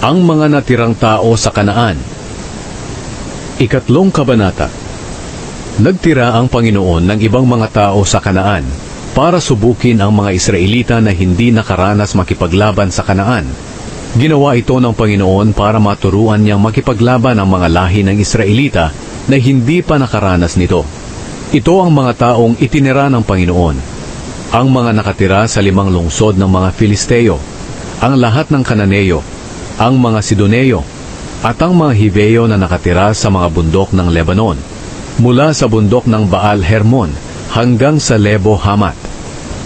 Ang mga natirang tao sa Kanaan Ikatlong Kabanata Nagtira ang Panginoon ng ibang mga tao sa Kanaan para subukin ang mga Israelita na hindi nakaranas makipaglaban sa Kanaan. Ginawa ito ng Panginoon para maturuan niyang makipaglaban ang mga lahi ng Israelita na hindi pa nakaranas nito. Ito ang mga taong itinira ng Panginoon. Ang mga nakatira sa limang lungsod ng mga Filisteo, ang lahat ng Kananeo, ang mga Sidoneo, at ang mga Hiveo na nakatira sa mga bundok ng Lebanon, mula sa bundok ng Baal Hermon hanggang sa Lebo Hamat.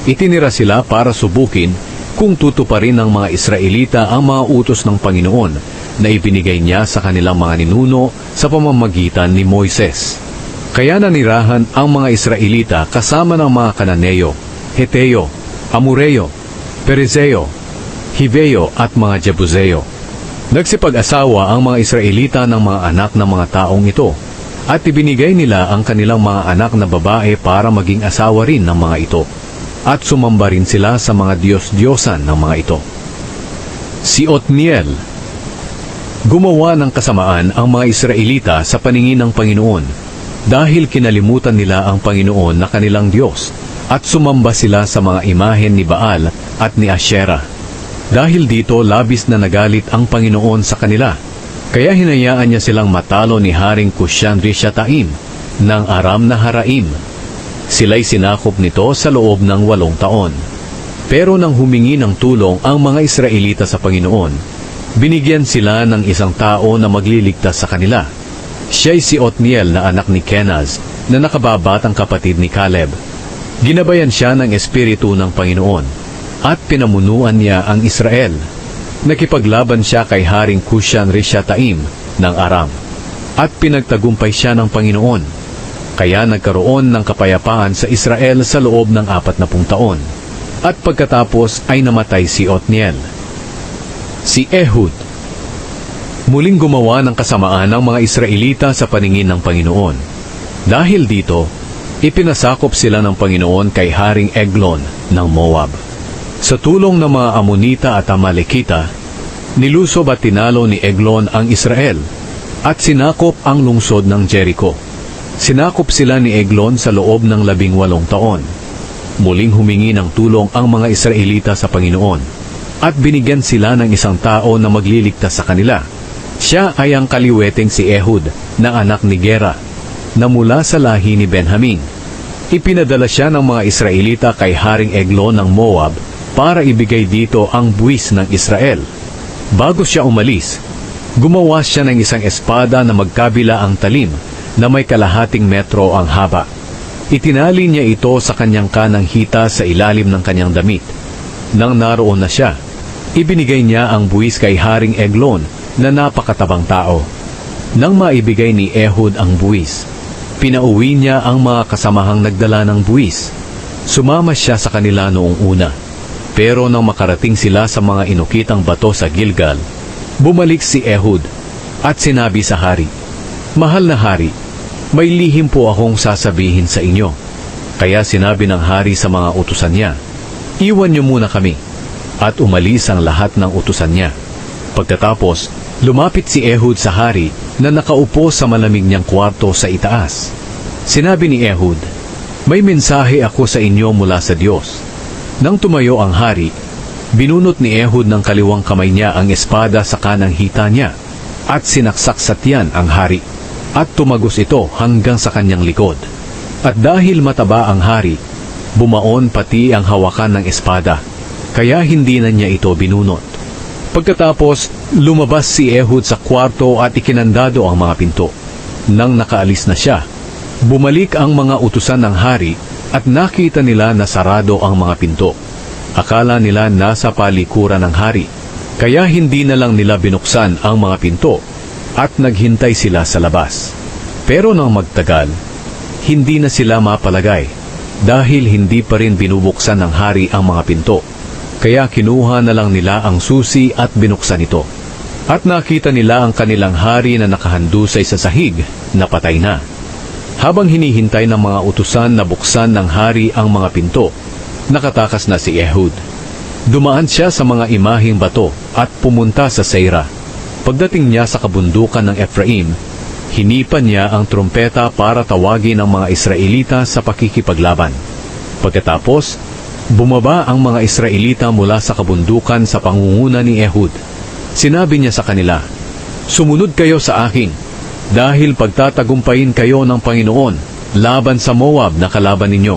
Itinira sila para subukin kung tutuparin ng mga Israelita ang mga utos ng Panginoon na ibinigay niya sa kanilang mga ninuno sa pamamagitan ni Moises. Kaya nanirahan ang mga Israelita kasama ng mga Kananeo, Heteo, Amureo, Perizeo, Hiveo at mga Jebuseo. Nagsipag-asawa ang mga Israelita ng mga anak ng mga taong ito at ibinigay nila ang kanilang mga anak na babae para maging asawa rin ng mga ito at sumamba rin sila sa mga Diyos-Diyosan ng mga ito. Si Otniel Gumawa ng kasamaan ang mga Israelita sa paningin ng Panginoon dahil kinalimutan nila ang Panginoon na kanilang Diyos at sumamba sila sa mga imahen ni Baal at ni Asherah. Dahil dito labis na nagalit ang Panginoon sa kanila, kaya hinayaan niya silang matalo ni Haring Kushan Rishataim ng Aram na Haraim. Sila'y sinakop nito sa loob ng walong taon. Pero nang humingi ng tulong ang mga Israelita sa Panginoon, binigyan sila ng isang tao na magliligtas sa kanila. Siya'y si Otniel na anak ni Kenaz na nakababatang kapatid ni Caleb. Ginabayan siya ng Espiritu ng Panginoon at pinamunuan niya ang Israel. Nakipaglaban siya kay Haring Kushan Rishataim ng Aram at pinagtagumpay siya ng Panginoon. Kaya nagkaroon ng kapayapaan sa Israel sa loob ng apat na pung taon. At pagkatapos ay namatay si Otniel. Si Ehud Muling gumawa ng kasamaan ng mga Israelita sa paningin ng Panginoon. Dahil dito, ipinasakop sila ng Panginoon kay Haring Eglon ng Moab. Sa tulong ng mga Amonita at Amalekita, nilusob at tinalo ni Eglon ang Israel at sinakop ang lungsod ng Jericho. Sinakop sila ni Eglon sa loob ng labing walong taon. Muling humingi ng tulong ang mga Israelita sa Panginoon at binigyan sila ng isang tao na magliligtas sa kanila. Siya ay ang kaliweteng si Ehud na anak ni Gera na mula sa lahi ni Benjamin. Ipinadala siya ng mga Israelita kay Haring Eglon ng Moab para ibigay dito ang buwis ng Israel. Bago siya umalis, gumawa siya ng isang espada na magkabila ang talim na may kalahating metro ang haba. Itinali niya ito sa kanyang kanang hita sa ilalim ng kanyang damit. Nang naroon na siya, ibinigay niya ang buwis kay Haring Eglon na napakatabang tao. Nang maibigay ni Ehud ang buwis, pinauwi niya ang mga kasamahang nagdala ng buwis. Sumama siya sa kanila noong una. Pero nang makarating sila sa mga inukitang bato sa Gilgal, bumalik si Ehud at sinabi sa hari, Mahal na hari, may lihim po akong sasabihin sa inyo. Kaya sinabi ng hari sa mga utusan niya, Iwan niyo muna kami. At umalis ang lahat ng utusan niya. Pagkatapos, lumapit si Ehud sa hari na nakaupo sa malamig niyang kwarto sa itaas. Sinabi ni Ehud, May mensahe ako sa inyo mula sa Diyos. Nang tumayo ang hari, binunot ni Ehud ng kaliwang kamay niya ang espada sa kanang hita niya at sinaksak sa tiyan ang hari at tumagos ito hanggang sa kanyang likod. At dahil mataba ang hari, bumaon pati ang hawakan ng espada, kaya hindi na niya ito binunot. Pagkatapos, lumabas si Ehud sa kwarto at ikinandado ang mga pinto. Nang nakaalis na siya, bumalik ang mga utusan ng hari at nakita nila na sarado ang mga pinto. Akala nila nasa palikuran ng hari, kaya hindi na lang nila binuksan ang mga pinto at naghintay sila sa labas. Pero nang magtagal, hindi na sila mapalagay dahil hindi pa rin binubuksan ng hari ang mga pinto. Kaya kinuha na lang nila ang susi at binuksan ito. At nakita nila ang kanilang hari na nakahandusay sa sahig na patay na. Habang hinihintay ng mga utusan na buksan ng hari ang mga pinto, nakatakas na si Ehud. Dumaan siya sa mga imahing bato at pumunta sa Seira. Pagdating niya sa kabundukan ng Ephraim, hinipan niya ang trumpeta para tawagin ang mga Israelita sa pakikipaglaban. Pagkatapos, bumaba ang mga Israelita mula sa kabundukan sa pangunguna ni Ehud. Sinabi niya sa kanila, Sumunod kayo sa akin, dahil pagtatagumpayin kayo ng Panginoon laban sa Moab na kalaban ninyo.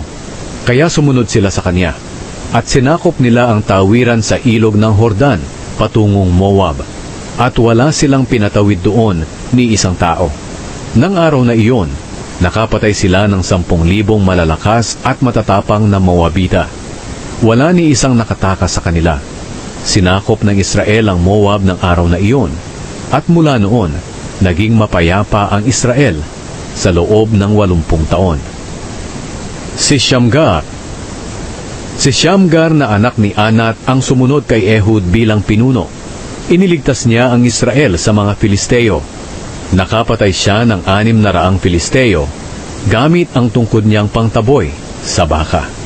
Kaya sumunod sila sa kanya, at sinakop nila ang tawiran sa ilog ng Hordan patungong Moab, at wala silang pinatawid doon ni isang tao. Nang araw na iyon, nakapatay sila ng sampung libong malalakas at matatapang na Moabita. Wala ni isang nakatakas sa kanila. Sinakop ng Israel ang Moab ng araw na iyon, at mula noon, naging mapayapa ang Israel sa loob ng walumpung taon. Si Shamgar Si Shamgar na anak ni Anat ang sumunod kay Ehud bilang pinuno. Iniligtas niya ang Israel sa mga Filisteo. Nakapatay siya ng anim na raang Filisteo gamit ang tungkod niyang pangtaboy sa baka.